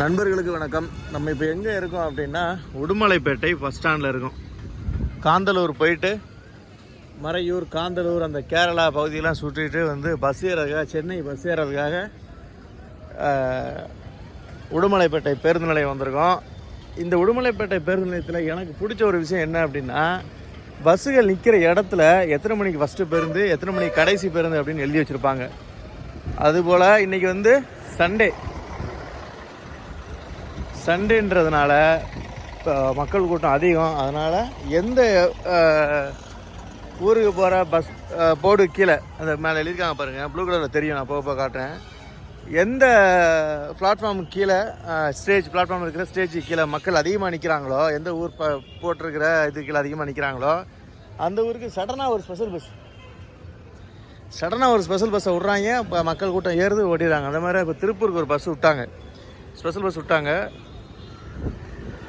நண்பர்களுக்கு வணக்கம். நம்ம இப்போ எங்கே இருக்கோம் அப்படின்னா உடுமலைப்பேட்டை பஸ் ஸ்டாண்டில் இருக்கோம். காந்தலூர் போயிட்டு மறையூர் காந்தலூர் அந்த கேரளா பகுதியெல்லாம் சுற்றிட்டு வந்து பஸ் ஏறதுக்காக சென்னை பஸ் ஏறதுக்காக உடுமலைப்பேட்டை பேருந்து நிலையம் வந்திருக்கோம். இந்த உடுமலைப்பேட்டை பேருந்து நிலையத்தில் எனக்கு பிடிச்ச ஒரு விஷயம் என்ன அப்படின்னா பஸ்ஸுகள் நிற்கிற இடத்துல எத்தனை மணிக்கு ஃபஸ்ட்டு பேருந்து எத்தனை மணிக்கு கடைசி பேருந்து அப்படின்னு எழுதி வச்சுருப்பாங்க. அதுபோல் இன்றைக்கி வந்து சண்டே சண்டேன்றதுனால இப்போ மக்கள் கூட்டம் அதிகம். அதனால் எந்த ஊருக்கு போகிற பஸ் போர்டு கீழே அந்த மேலே எழுதியிருக்காங்க பாருங்கள் ப்ளூ கலரில் தெரியும் நான் போக போக காட்டுறேன். எந்த பிளாட்ஃபார்ம் கீழே ஸ்டேஜ் பிளாட்ஃபார்ம் இருக்கிற ஸ்டேஜுக்கு கீழே மக்கள் அதிகமாக நிற்கிறாங்களோ எந்த ஊர் ப போட்டிருக்கிற இது கீழே அதிகமாக நிற்கிறாங்களோ அந்த ஊருக்கு சடனாக ஒரு ஸ்பெஷல் பஸ் சடனாக ஒரு ஸ்பெஷல் பஸ்ஸை விட்றாங்க இப்போ மக்கள் கூட்டம் ஏறுது ஓடிடுறாங்க. அந்த மாதிரி இப்போ திருப்பூருக்கு ஒரு பஸ் விட்டாங்க. ஸ்பெஷல் பஸ் விட்டாங்க.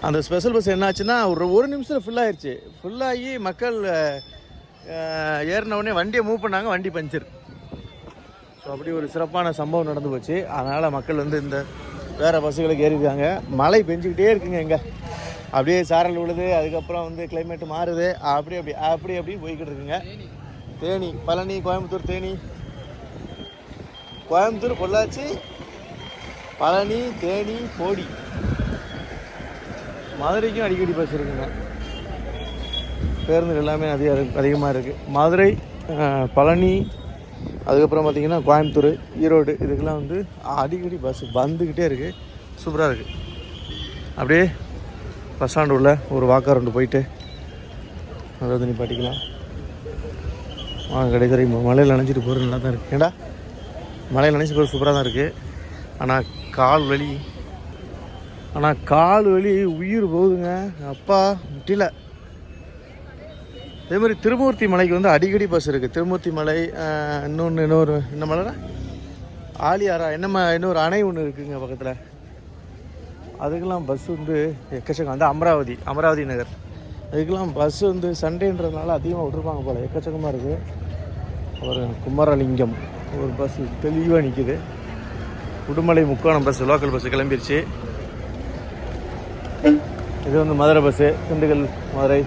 அந்த ஸ்பெஷல் பஸ் என்னாச்சுன்னா ஒரு ஒரு நிமிஷத்தில் ஃபுல்லாகிடுச்சு ஃபுல்லாகி மக்கள் ஏறினவுடனே வண்டியை மூவ் பண்ணாங்க வண்டி பஞ்சர். ஸோ அப்படி ஒரு சிறப்பான சம்பவம் நடந்து போச்சு. அதனால் மக்கள் வந்து இந்த வேறு பஸ்ஸுகளுக்கு ஏறிருக்காங்க. மழை பெஞ்சிக்கிட்டே இருக்குங்க இங்கே. அப்படியே சாரல் விழுது அதுக்கப்புறம் வந்து கிளைமேட் மாறுது. அப்படி அப்படி அப்படி அப்படி போய்கிட்டு இருக்குங்க. தேனி பழனி கோயம்புத்தூர் தேனி. கோயம்புத்தூர் பொள்ளாச்சி பழனி தேனி கோடி மதுரைக்கும் அடிக்கடி பஸ் இருக்குங்க. பேருந்துகள் எல்லாமே அதிக அதிகமாக இருக்குது மதுரை பழனி அதுக்கப்புறம் பார்த்திங்கன்னா கோயம்புத்தூர் ஈரோடு இதுக்கெல்லாம் வந்து அடிக்கடி பஸ் வந்துக்கிட்டே இருக்குது சூப்பராக இருக்குது அப்படியே பஸ் ஸ்டாண்டு உள்ள ஒரு வாக்கர் ரெண்டு போயிட்டு அதை வந்து நிப்பாட்டிக்கலாம். வாங்க கடைசி வரைக்கும் மழையில் நினச்சிட்டு போகிறது நல்லா தான் இருக்குது ஏண்டா? மழையில் நினச்சி போகிறது சூப்பராக தான் இருக்குது ஆனால் கால் வலி ஆனால் கால் வலி உயிர் போகுதுங்க. அப்பா முட்டில. அதே மாதிரி திருமூர்த்தி மலைக்கு வந்து அடிக்கடி பஸ் இருக்குது திருமூர்த்தி மலை இன்னொன்று இன்னொரு என்ன மலைனா ஆலியாரா என்னம்மா இன்னொரு அணை ஒன்று இருக்குங்க பக்கத்தில். அதுக்கெல்லாம் பஸ் வந்து எக்கச்சக்கம். வந்து அமராவதி அமராவதி நகர். அதுக்கெல்லாம் பஸ் வந்து சண்டேன்றதுனால அதிகமாக விட்ருப்பாங்க போல். எக்கச்சக்கமாக இருக்குது ஒரு குமரலிங்கம். ஒரு பஸ் தெளிவாக நிற்கிது உடுமலை முக்கோணம் பஸ் லோக்கல் பஸ் கிளம்பிருச்சு. இது வந்து மதுரை பஸ்ஸு திண்டுக்கல் மதுரை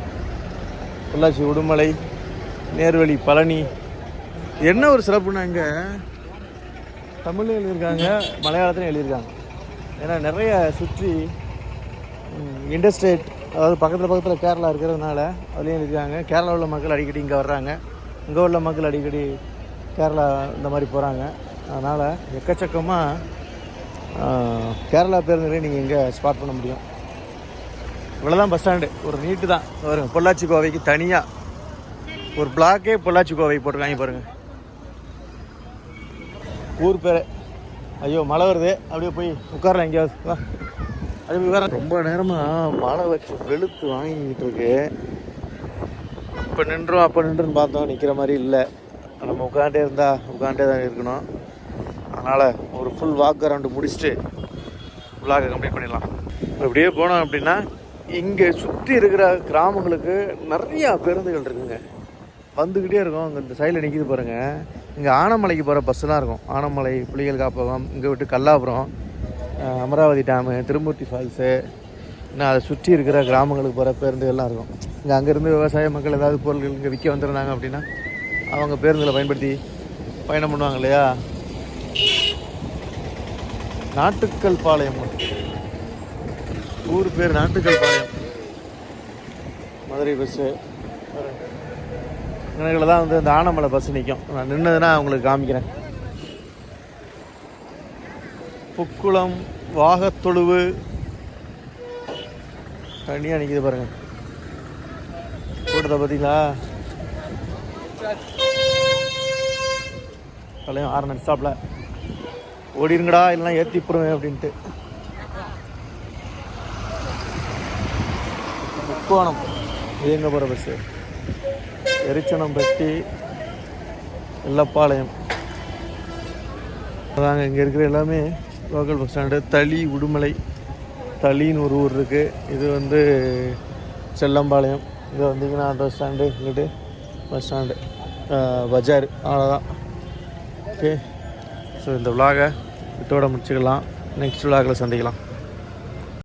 பொள்ளாச்சி உடுமலை நேர்வழி பழனி. என்ன ஒரு சிறப்புனா இங்கே தமிழ்லையும் எழுதியிருக்காங்க மலையாளத்துலையும் எழுதியிருக்காங்க. ஏன்னா நிறைய சுற்றி இண்டஸ்ட்ரேட் அதாவது பக்கத்தில் பக்கத்தில் கேரளா இருக்கிறதுனால அதுலேயும் எழுதியிருக்காங்க. கேரளா உள்ள மக்கள் அடிக்கடி இங்கே வர்றாங்க. இங்கே உள்ள மக்கள் அடிக்கடி கேரளா இந்த மாதிரி போகிறாங்க அதனால் எக்கச்சக்கமாக கேரளா பேருந்துகளையும் நீங்கள் இங்கே ஸ்பாட் பண்ண முடியும். இவ்வளோதான் பஸ் ஸ்டாண்டு ஒரு நீட்டு தான். வரும் பொள்ளாச்சி கோவைக்கு தனியாக ஒரு பிளாக்கே பொள்ளாச்சி கோவை போட்டிருக்காங்க பாருங்கள் ஊர் பேர். ஐயோ மழை வருது. அப்படியே போய் உட்காரலாம் எங்கேயாவது. வா. அது வேற உட்கார ரொம்ப நேரமாக மழை வச்சு வெளுத்து வாங்கிக்கிட்டு இருக்கு. இப்போ நின்றோம் அப்போ நின்றுன்னு பார்த்தோம் நிற்கிற மாதிரி இல்லை. நம்ம உட்காண்டே இருந்தால் உட்காண்டே தான் இருக்கணும். அதனால் ஒரு ஃபுல் வாக் அரவுண்டு முடிச்சுட்டு விலாகை கம்ப்ளீட் பண்ணிடலாம். அப்படியே போனோம் அப்படின்னா இங்கே சுற்றி இருக்கிற கிராமங்களுக்கு நிறையா பேருந்துகள் இருக்குங்க. வந்துக்கிட்டே இருக்கும். அங்கே இந்த சைடில் நிற்கிது பாருங்கள் இங்கே ஆனமலைக்கு போகிற பஸ்ஸுலாம் இருக்கும். ஆனமலை புலிகள் காப்பகம் இங்கே விட்டு கல்லாபுரம் அமராவதி டேமு திருமூர்த்தி ஃபால்ஸு இன்னும் அதை சுற்றி இருக்கிற கிராமங்களுக்கு போகிற பேருந்துகள்லாம் இருக்கும். இங்கே அங்கேருந்து விவசாய மக்கள் ஏதாவது பொருட்கள் இங்கே விற்க வந்துருந்தாங்க அப்படின்னா அவங்க பேருந்துகளை பயன்படுத்தி பயணம் பண்ணுவாங்க இல்லையா? நாட்டுக்கல் பாளையம் ஊர் பேர் நாட்டுக்கல் பாளையம். மதுரை பஸ்ஸு இங்கே தான் வந்து இந்த ஆனமலை பஸ் நிற்கும் நான் நின்னதுன்னா உங்களுக்கு காமிக்கிறேன். புக்குளம் வாகத்தொழுவு. தனியாக நிற்கிது பாருங்க. கூட்டத்தை பார்த்தீங்களா? தலையும் ஆறு நடிச்சாப்ல ஓடிருங்கடா இல்லைன்னா ஏற்றி போடுவேன் அப்படின்ட்டு. முக்கோணம் இது எங்கே போகிற பஸ்ஸு எரிச்சனம்பட்டி வெள்ளப்பாளையம் அதாங்க இங்கே இருக்கிற எல்லாமே local bus stand Thali Udumalai தளின்னு ஒரு ஊர் இருக்குது இது வந்து செல்லம்பாளையம். இது வந்தீங்கன்னா ஆட்டோ ஸ்டாண்டு இங்கிட்டு பஸ் ஸ்டாண்டு பஜார் அவ்வளோதான் ஓகே ஸோ இந்த விலாகை இதோட முடிச்சுக்கலாம். நெக்ஸ்ட் விலாகில் சந்திக்கலாம்.